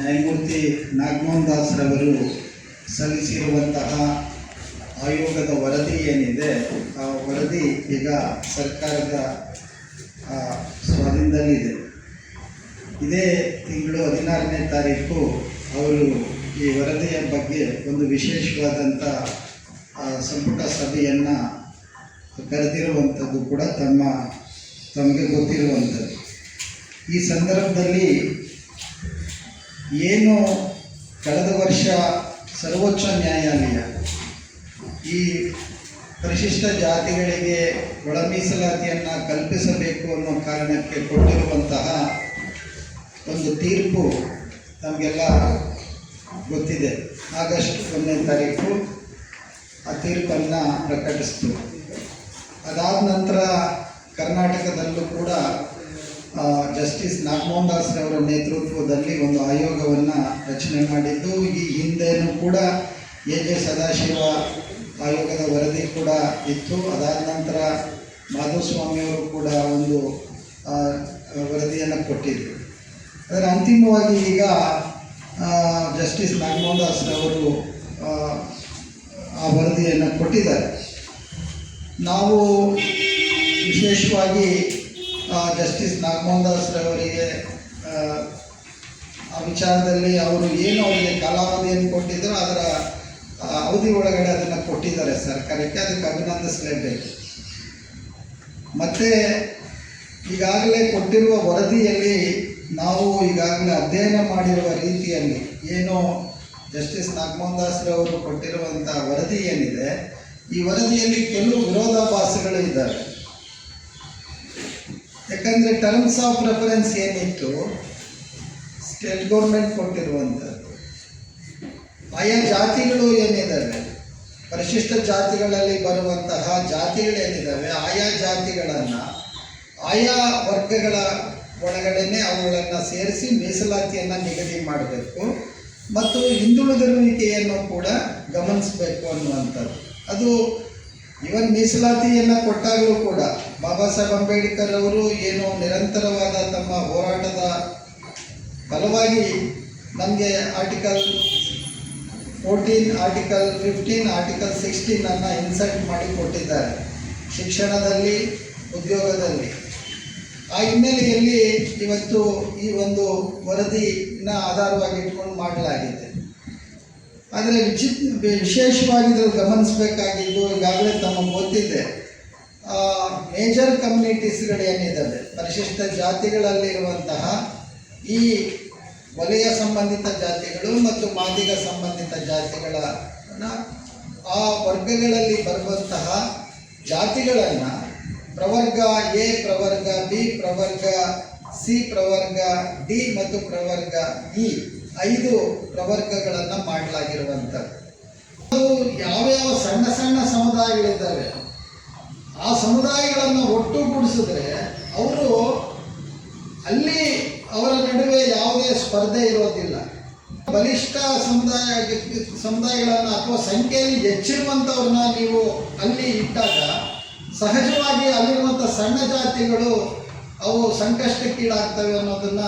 ನ್ಯಾಯಮೂರ್ತಿ ನಾಗಮೋಹನ್ ದಾಸ್ರವರು ಸಲ್ಲಿಸಿರುವಂತಹ ಆಯೋಗದ ವರದಿ ಏನಿದೆ, ಆ ವರದಿ ಈಗ ಸರ್ಕಾರದ ಸ್ವಾಧೀನದಲ್ಲಿದೆ ಇದೇ. ತಿಂಗಳು ಹದಿನಾರನೇ ತಾರೀಕು ಅವರು ಈ ವರದಿಯ ಬಗ್ಗೆ ಒಂದು ವಿಶೇಷವಾದಂಥ ಸಂಪುಟ ಸಭೆಯನ್ನು ಕರೆದಿರುವಂಥದ್ದು ಕೂಡ ತಮ್ಮ, ತಮಗೆ ಗೊತ್ತಿರುವಂಥದ್ದು. ಈ ಸಂದರ್ಭದಲ್ಲಿ ಏನು ಕಳೆದ ವರ್ಷ ಸರ್ವೋಚ್ಚ ನ್ಯಾಯಾಲಯ ಈ ಪರಿಶಿಷ್ಟ ಜಾತಿಗಳಿಗೆ ಒಳ ಮೀಸಲಾತಿಯನ್ನು ಕಲ್ಪಿಸಬೇಕು ಅನ್ನೋ ಕಾರಣಕ್ಕೆ ಕೊಟ್ಟಿರುವಂತಹ ಒಂದು ತೀರ್ಪು ನಮಗೆಲ್ಲ ಗೊತ್ತಿದೆ. ಆಗಸ್ಟ್ ಒಂದನೇ ತಾರೀಕು ಆ ತೀರ್ಪನ್ನು ಪ್ರಕಟಿಸ್ತು. ಅದಾದ ನಂತರ ಕರ್ನಾಟಕದಲ್ಲೂ ಕೂಡ ಜಸ್ಟಿಸ್ ನಾಗಮೋಹನ್ ದಾಸ್ ಅವರ ನೇತೃತ್ವದಲ್ಲಿ ಒಂದು ಆಯೋಗವನ್ನು ರಚನೆ ಮಾಡಿದ್ದು ಈ ಹಿಂದೆಯೂ ಕೂಡ ಎ ಜೆ ಸದಾಶಿವ ಆಯೋಗದ ವರದಿ ಕೂಡ ಇತ್ತು. ಅದಾದ ನಂತರ ಮಾಧುಸ್ವಾಮಿಯವರು ಕೂಡ ಒಂದು ವರದಿಯನ್ನು ಕೊಟ್ಟಿದ್ದರು ಅದರ ಅಂತಿಮವಾಗಿ ಈಗ ಜಸ್ಟಿಸ್ ನಾಗಮೋಹನ್ ದಾಸ್ ಅವರು ಆ, ವರದಿಯನ್ನು ಕೊಟ್ಟಿದ್ದಾರೆ. ನಾವು ವಿಶೇಷವಾಗಿ ಜಸ್ಟಿಸ್ ನಾಗಮೋಹನ್ ದಾಸ್ ರವರಿಗೆ ಆ, ವಿಚಾರದಲ್ಲಿ ಅವರು ಏನು ಅವರಿಗೆ ಕಾಲಾವಧಿಯನ್ನು ಕೊಟ್ಟಿದ್ದರೋ ಅದರ ಅವಧಿ ಒಳಗಡೆ ಅದನ್ನು ಕೊಟ್ಟಿದ್ದಾರೆ ಸರ್ಕಾರಕ್ಕೆ ಅದಕ್ಕೆ ಅಭಿನಂದಿಸಲೇಬೇಕು. ಮತ್ತು ಈಗಾಗಲೇ ಕೊಟ್ಟಿರುವ ವರದಿಯಲ್ಲಿ ನಾವು ಈಗಾಗಲೇ ಅಧ್ಯಯನ ಮಾಡಿರುವ ರೀತಿಯಲ್ಲಿ ಏನು ಜಸ್ಟಿಸ್ ನಾಗಮೋಹನ್ ದಾಸ್ರವರು ಕೊಟ್ಟಿರುವಂಥ ವರದಿ ಏನಿದೆ ಈ ವರದಿಯಲ್ಲಿ ಕೆಲವು ವಿರೋಧಾಭಾಸಗಳು ಇದ್ದಾವೆ. ಯಾಕಂದರೆ ಟರ್ಮ್ಸ್ ಆಫ್ ರೆಫರೆನ್ಸ್ ಏನಿತ್ತು? ಸ್ಟೇಟ್ ಗೌರ್ಮೆಂಟ್ ಕೊಟ್ಟಿರುವಂಥದ್ದು. ಆಯಾ ಜಾತಿಗಳು ಏನಿದ್ದಾವೆ ಪರಿಶಿಷ್ಟ ಜಾತಿಗಳಲ್ಲಿ ಬರುವಂತಹ ಜಾತಿಗಳೇನಿದ್ದಾವೆ ಆಯಾ ಜಾತಿಗಳನ್ನು, ಆಯಾ ವರ್ಗಗಳ ಒಳಗಡೆನೆ ಅವುಗಳನ್ನು ಸೇರಿಸಿ ಮೀಸಲಾತಿಯನ್ನು ನಿಗದಿ ಮಾಡಬೇಕು. ಮತ್ತು ಹಿಂದುಳಿದಿರುವಿಕೆಯನ್ನು ಕೂಡ ಗಮನಿಸಬೇಕು ಅನ್ನುವಂಥದ್ದು. ಅದು ಇವನ್ ಮೀಸಲಾತಿಯನ್ನು ಕೊಟ್ಟಾಗಲೂ ಕೂಡ ಬಾಬಾ ಸಾಹೇಬ್ ಅಂಬೇಡ್ಕರ್ ಅವರು ಏನು ನಿರಂತರವಾದ ತಮ್ಮ ಹೋರಾಟದ ಫಲವಾಗಿ ನಮಗೆ article fourteen article fifteen article sixteen ಅನ್ನು ಇನ್ಸರ್ಟ್ ಮಾಡಿ ಕೊಟ್ಟಿದ್ದಾರೆ. ಶಿಕ್ಷಣದಲ್ಲಿ, ಉದ್ಯೋಗದಲ್ಲಿ. ಆ ಹಿನ್ನೆಲೆಯಲ್ಲಿ ಇವತ್ತು ಈ ಒಂದು ವರದಿನ ಆಧಾರವಾಗಿ ಇಟ್ಕೊಂಡು ಮಾಡಲಾಗಿದೆ. ಆದರೆ ವಿಚಿತ್, ವಿಶೇಷವಾಗಿ ಇದ್ರಲ್ಲಿ ಗಮನಿಸಬೇಕಾಗಿದ್ದು ಈಗಾಗಲೇ ತಮಗೆ ಗೊತ್ತಿದೆ. ಮೇಜರ್ ಕಮ್ಯುನಿಟೀಸ್ಗಳು ಏನಿದ್ದಾವೆ ಪರಿಶಿಷ್ಟ ಜಾತಿಗಳಲ್ಲಿರುವಂತಹ ಈ ವಲಯ ಸಂಬಂಧಿತ ಜಾತಿಗಳು ಮತ್ತು ಮಾದಿಗ ಸಂಬಂಧಿತ ಜಾತಿಗಳ ಆ ವರ್ಗಗಳಲ್ಲಿ ಬರುವಂತಹ ಜಾತಿಗಳನ್ನು ಪ್ರವರ್ಗ ಎ, ಪ್ರವರ್ಗ ಬಿ, ಪ್ರವರ್ಗ ಸಿ, ಪ್ರವರ್ಗ ಡಿ ಮತ್ತು ಪ್ರವರ್ಗ ಇ ಐದು ಪ್ರವರ್ಗಗಳನ್ನು ಮಾಡಲಾಗಿರುವಂಥದ್ದು. ಯಾವ ಯಾವ್ಯಾವ ಸಣ್ಣ ಸಣ್ಣ ಸಮುದಾಯಗಳಿದ್ದಾವೆ ಆ ಸಮುದಾಯಗಳನ್ನು ಒಟ್ಟುಗೂಡಿಸಿದ್ರೆ ಅವರು ಅಲ್ಲಿ ಅವರ ನಡುವೆ ಯಾವುದೇ ಸ್ಪರ್ಧೆ ಇರೋದಿಲ್ಲ. ಬಲಿಷ್ಠ ಸಮುದಾಯ ಸಮುದಾಯಗಳನ್ನು ಅಥವಾ ಸಂಖ್ಯೆಯಲ್ಲಿ ಹೆಚ್ಚಿರುವಂಥವ್ರನ್ನ ನೀವು ಅಲ್ಲಿ ಇಟ್ಟಾಗ ಸಹಜವಾಗಿ ಅಲ್ಲಿರುವಂಥ ಸಣ್ಣ ಜಾತಿಗಳು ಅವು ಸಂಕಷ್ಟಕ್ಕೀಡಾಗ್ತವೆ ಅನ್ನೋದನ್ನ